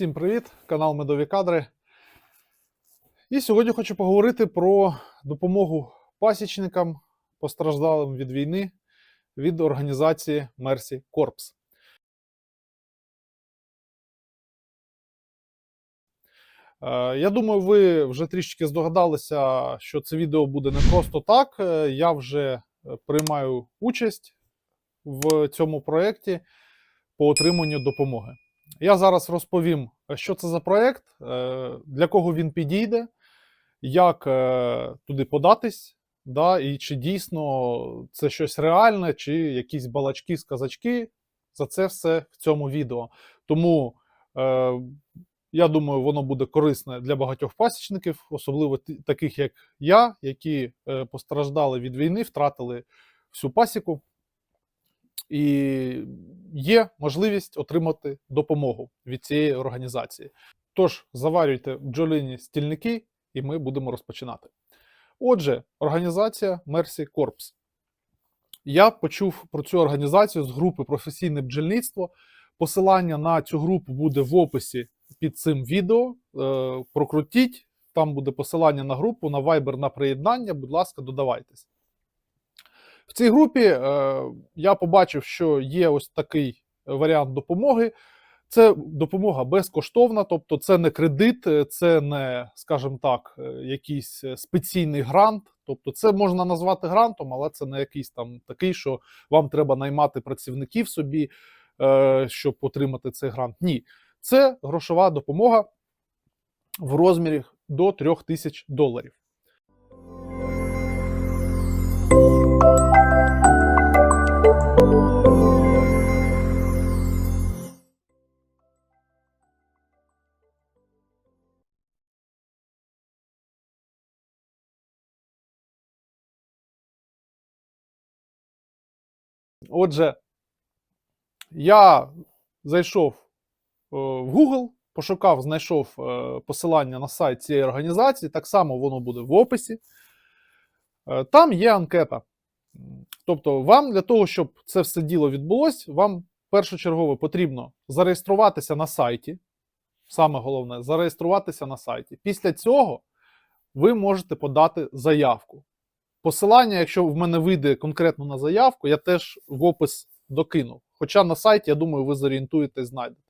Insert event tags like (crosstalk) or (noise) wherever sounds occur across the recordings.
Всім привіт! Канал Медові Кадри. І сьогодні хочу поговорити про допомогу пасічникам, постраждалим від війни від організації Mercy Corps. Е, Я думаю, ви вже трішки здогадалися, що це відео буде не просто так. Е, Я вже е, приймаю участь в цьому проєкті по отриманню допомоги. Я зараз розповім, що це за проєкт, е, для кого він підійде, як е, туди податись, да, і чи дійсно це щось реальне, чи якісь балачки, сказачки. За це все в цьому відео. Тому е, я думаю, воно буде корисне для багатьох пасічників, особливо таких як я, які е, постраждали від війни, втратили всю пасіку. І є можливість отримати допомогу від цієї організації. Тож заварюйте бджолині стільники, і ми будемо розпочинати. Отже, організація Mercy Corps. Я почув про цю організацію з групи Професійне бджільництво. Посилання на цю групу буде в описі під цим відео. Е, Прокрутіть, там буде посилання на групу, на Viber на приєднання. Будь ласка, додавайтесь. В цій групі е, я побачив, що є ось такий варіант допомоги. Це допомога безкоштовна, тобто це не кредит, е, це не, скажімо так, е, якийсь е, спеційний грант. Тобто, це можна назвати грантом, але це не якийсь там такий, що вам треба наймати працівників собі, е, щоб отримати цей грант. Ні, це грошова допомога в розмірі до 3 тисяч доларів. Отже, я зайшов е, в Google, пошукав, знайшов е, посилання на сайт цієї організації. Так само воно буде в описі. Е, Там є анкета. Тобто, вам для того, щоб це все діло відбулось, вам першочергово потрібно зареєструватися на сайті. Саме головне зареєструватися на сайті. Після цього ви можете подати заявку. Посилання, якщо в мене вийде конкретно на заявку, я теж в опис докину. Хоча на сайті, я думаю, ви зорієнтуєтесь, знайдете.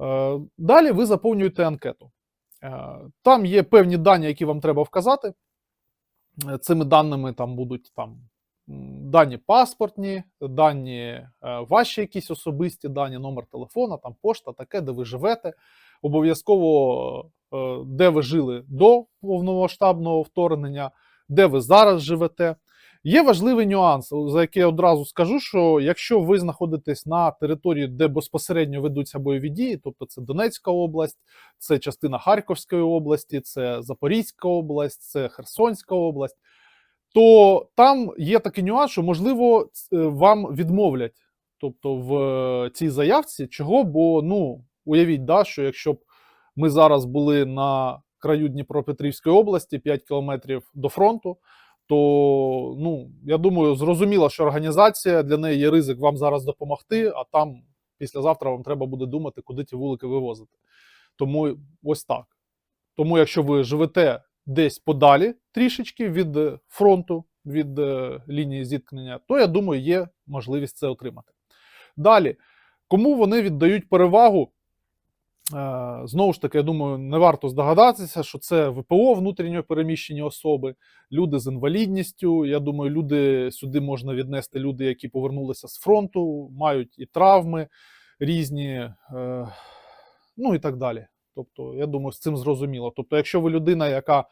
Е, Далі ви заповнюєте анкету. Е, Там є певні дані, які вам треба вказати. Е, Цими даними там будуть там, дані паспортні, дані ваші якісь особисті дані, номер телефона, там пошта, таке, де ви живете. Обов'язково, де ви жили до повномасштабного вторгнення, де ви зараз живете. Є важливий нюанс, за який я одразу скажу, що якщо ви знаходитесь на території, де безпосередньо ведуться бойові дії, тобто це Донецька область, це частина Харківської області, це Запорізька область, це Херсонська область, то там є такий нюанс, що можливо е, вам відмовлять, тобто в е, цій заявці, чого, бо ну уявіть, да, що якщо б ми зараз були на краю Дніпропетрівської області, 5 кілометрів до фронту, то ну я думаю, зрозуміло, що організація для неї є ризик вам зараз допомогти, а там післязавтра вам треба буде думати, куди ті вулики вивозити. Тому ось так. Тому, якщо ви живете десь подалі трішечки від е, фронту, від е, лінії зіткнення, то я думаю, є можливість це отримати. Далі, кому вони віддають перевагу? Е, Знову ж таки, я думаю, не варто здогадатися, що це ВПО внутрішньо переміщені особи, люди з інвалідністю. Я думаю, люди сюди можна віднести люди, які повернулися з фронту, мають і травми різні, е, ну і так далі. Тобто, я думаю, з цим зрозуміло. Тобто, якщо ви людина, яка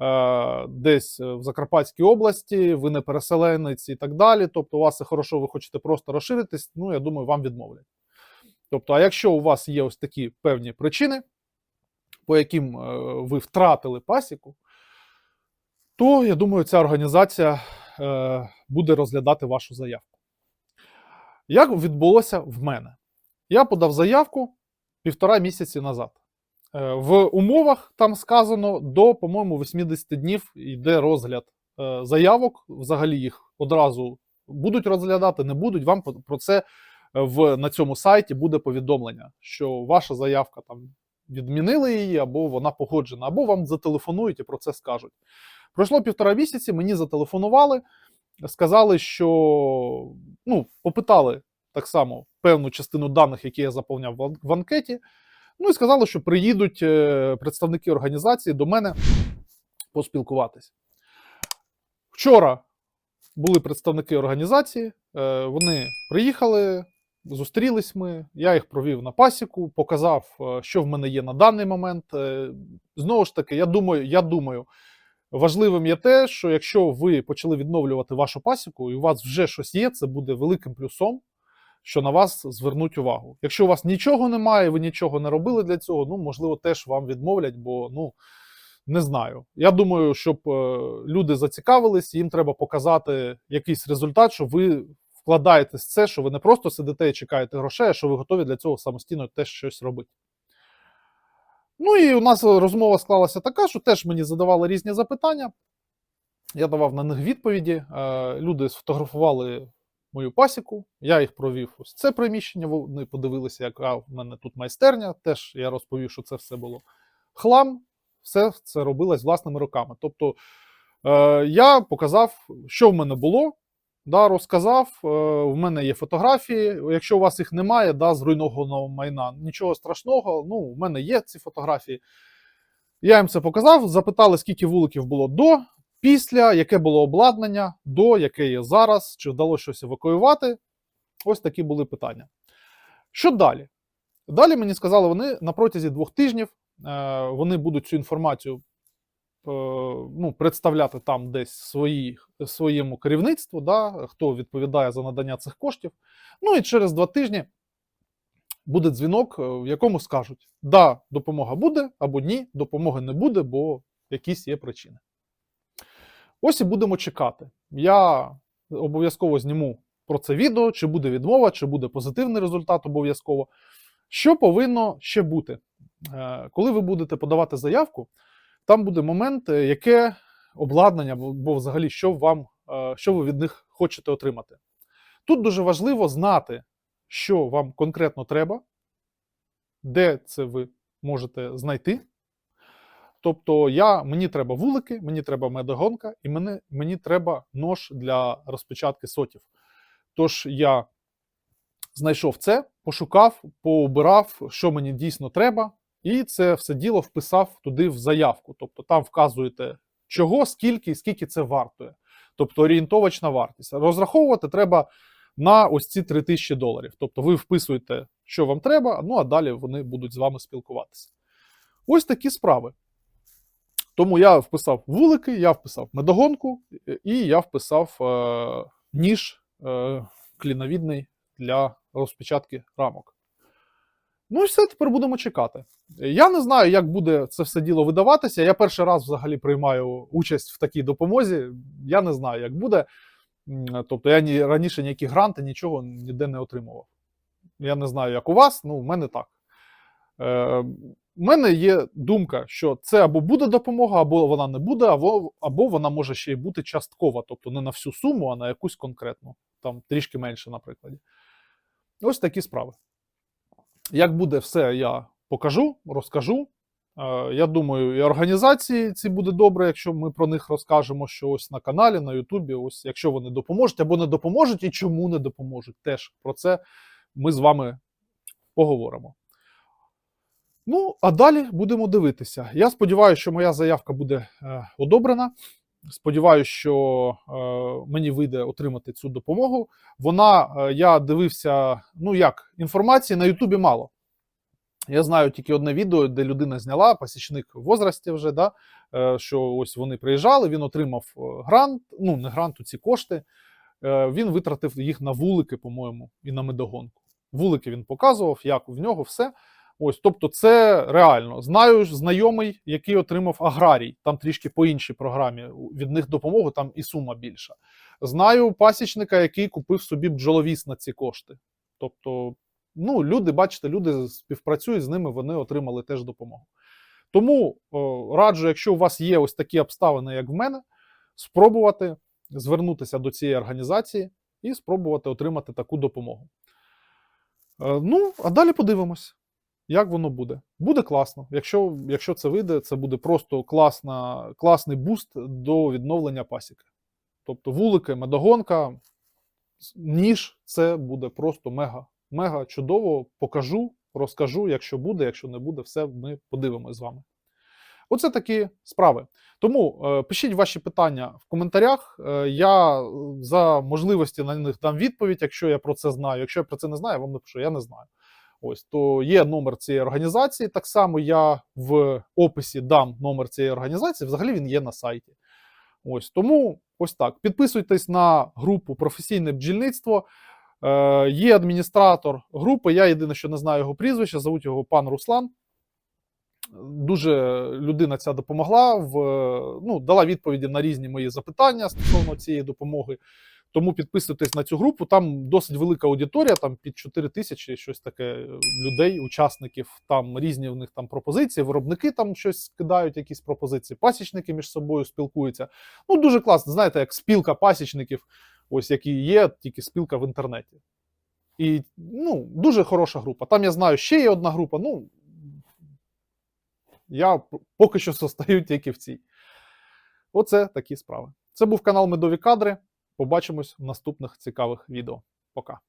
е, десь в Закарпатській області, ви не переселенець і так далі, тобто у вас все хорошо, ви хочете просто розширитись, ну я думаю, вам відмовлять. Тобто, а якщо у вас є ось такі певні причини, по яким е, ви втратили пасіку, то я думаю, ця організація е, буде розглядати вашу заявку. Як відбулося в мене? Я подав заявку півтора місяці назад. Е, в умовах там сказано до, по-моєму, 80 днів йде розгляд заявок. Взагалі їх одразу будуть розглядати, не будуть. Вам про це в, на цьому сайті буде повідомлення, що ваша заявка там відмінили її, або вона погоджена, або вам зателефонують і про це скажуть. Пройшло півтора місяці, мені зателефонували, сказали, що ну, попитали так само певну частину даних, які я заповняв в анкеті. Ну і сказали, що приїдуть е, представники організації до мене поспілкуватись. Вчора були представники організації, е, вони приїхали, зустрілись ми. Я їх провів на пасіку, показав, е, що в мене є на даний момент. Е, Знову ж таки, я думаю, я думаю, важливим є те, що якщо ви почали відновлювати вашу пасіку, і у вас вже щось є, це буде великим плюсом, що на вас звернуть увагу. Якщо у вас нічого немає, ви нічого не робили для цього, ну можливо, теж вам відмовлять, бо ну. Не знаю. Я думаю, щоб е, люди зацікавились, їм треба показати якийсь результат, що ви вкладаєтесь в це, що ви не просто сидите і чекаєте грошей, а що ви готові для цього самостійно теж щось робити. Ну і у нас розмова склалася така, що теж мені задавали різні запитання. Я давав на них відповіді. Е, Люди сфотографували мою пасіку, я їх провів ось це приміщення. Вони подивилися, яка в мене тут майстерня. Теж я розповів, що це все було хлам все це робилось власними руками. Тобто е, я показав, що в мене було, да, розказав. Е, в мене є фотографії. Якщо у вас їх немає, да, зруйнованого майна, нічого страшного. Ну, в мене є ці фотографії. Я їм це показав, запитали, скільки вуликів було до, після, яке було обладнання, до, яке є зараз, чи вдалося щось евакуювати. Ось такі були питання. Що далі? Далі мені сказали, вони на протязі двох тижнів е, вони будуть цю інформацію ну, представляти там десь свої, своєму керівництву, да, хто відповідає за надання цих коштів. Ну і через два тижні буде дзвінок, е, в якому скажуть: да, допомога буде, або ні, допомоги не буде, бо якісь є причини. Ось і будемо чекати. Я обов'язково зніму про це відео, чи буде відмова, чи буде позитивний результат обов'язково. Що повинно ще бути? Е, Коли ви будете подавати заявку, там буде момент, е, яке обладнання, бо бо взагалі, що вам, е, що ви від них хочете отримати. Тут дуже важливо знати, що вам конкретно треба, де це ви можете знайти. Тобто, я, мені треба вулики, мені треба медогонка, і мені, мені треба нож для розпечатки сотів. Тож я знайшов це, пошукав, пообирав, що мені дійсно треба, і це все діло вписав туди в заявку. Тобто там вказуєте, чого, скільки і скільки це вартує. Тобто орієнтовочна вартість. Розраховувати треба на ось ці 3000 доларів. Тобто ви вписуєте, що вам треба, ну а далі вони будуть з вами спілкуватися. Ось такі справи. Тому я вписав вулики, я вписав медогонку, і я вписав е, ніж е, кліновідний для розпечатки рамок. Ну і все, тепер будемо чекати. Я не знаю, як буде це все діло видаватися. Я перший раз взагалі приймаю участь в такій допомозі. Я не знаю, як буде. Тобто я ні, раніше ніякі гранти, нічого ніде не отримував. Я не знаю, як у вас, ну в мене так. Е, у мене є думка, що це або буде допомога, або вона не буде, або, або вона може ще й бути часткова, тобто не на всю суму, а на якусь конкретну, там трішки менше, наприклад. Ось такі справи. Як буде все, я покажу, розкажу. Е, Я думаю, і організації ці буде добре, якщо ми про них розкажемо, що ось на каналі, на Ютубі, ось якщо вони допоможуть або не допоможуть, і чому не допоможуть. Теж про це ми з вами поговоримо. Ну, а далі будемо дивитися. Я сподіваюся, що моя заявка буде е, одобрена. Сподіваюся, що е, мені вийде отримати цю допомогу. Вона, е, я дивився, ну як, інформації на Ютубі мало. Я знаю тільки одне відео, де людина зняла пасічник в возрасті вже, да, е, що ось вони приїжджали, він отримав грант, ну не грант, ці кошти. Він витратив їх на вулики, по-моєму, і на медогонку. Вулики він показував, як в нього все. Ось, тобто, це реально. Знаю знайомий, який отримав аграрій, там трішки по іншій програмі. Від них допомогу там і сума більша. Знаю пасічника, який купив собі бджоловіс на ці кошти. Тобто, ну, люди, бачите, люди співпрацюють з ними, вони отримали теж допомогу. Тому о, раджу, якщо у вас є ось такі обставини, як в мене, спробувати звернутися до цієї організації і спробувати отримати таку допомогу. Е, Ну, а далі подивимось, як воно буде. Буде класно. Якщо, якщо це вийде, це буде просто класна, класний буст до відновлення пасіки. Тобто вулики, медогонка, ніж це буде просто мега. Мега чудово. Покажу, розкажу. Якщо буде, якщо не буде, все ми подивимось з вами. Оце такі справи. Тому е, пишіть ваші питання в коментарях. Е, я за можливості на них дам відповідь, якщо я про це знаю. Якщо я про це не знаю, я вам напишу, я не знаю. Ось то є номер цієї організації. Так само я в описі дам номер цієї організації. Взагалі він є на сайті. Ось тому ось так. Підписуйтесь на групу професійне бджільництво. Е, є адміністратор групи. Я єдине, що не знаю його прізвища, зовуть його пан Руслан. Дуже людина ця допомогла в ну, дала відповіді на різні мої запитання стосовно цієї допомоги. Тому підписуйтесь на цю групу. Там досить велика аудиторія, там під 4 тисячі щось таке е, людей, учасників. Там різні в них там пропозиції. Виробники там щось кидають, якісь пропозиції. Пасічники між собою спілкуються. Ну дуже класно. Знаєте, як спілка пасічників, ось які є, тільки спілка в інтернеті. І ну, дуже хороша група. Там я знаю, ще є одна група. Ну я поки що (laughs) состаю тільки в цій. Оце такі справи. Це був канал Медові Кадри. Побачимось в наступних цікавих відео. Пока.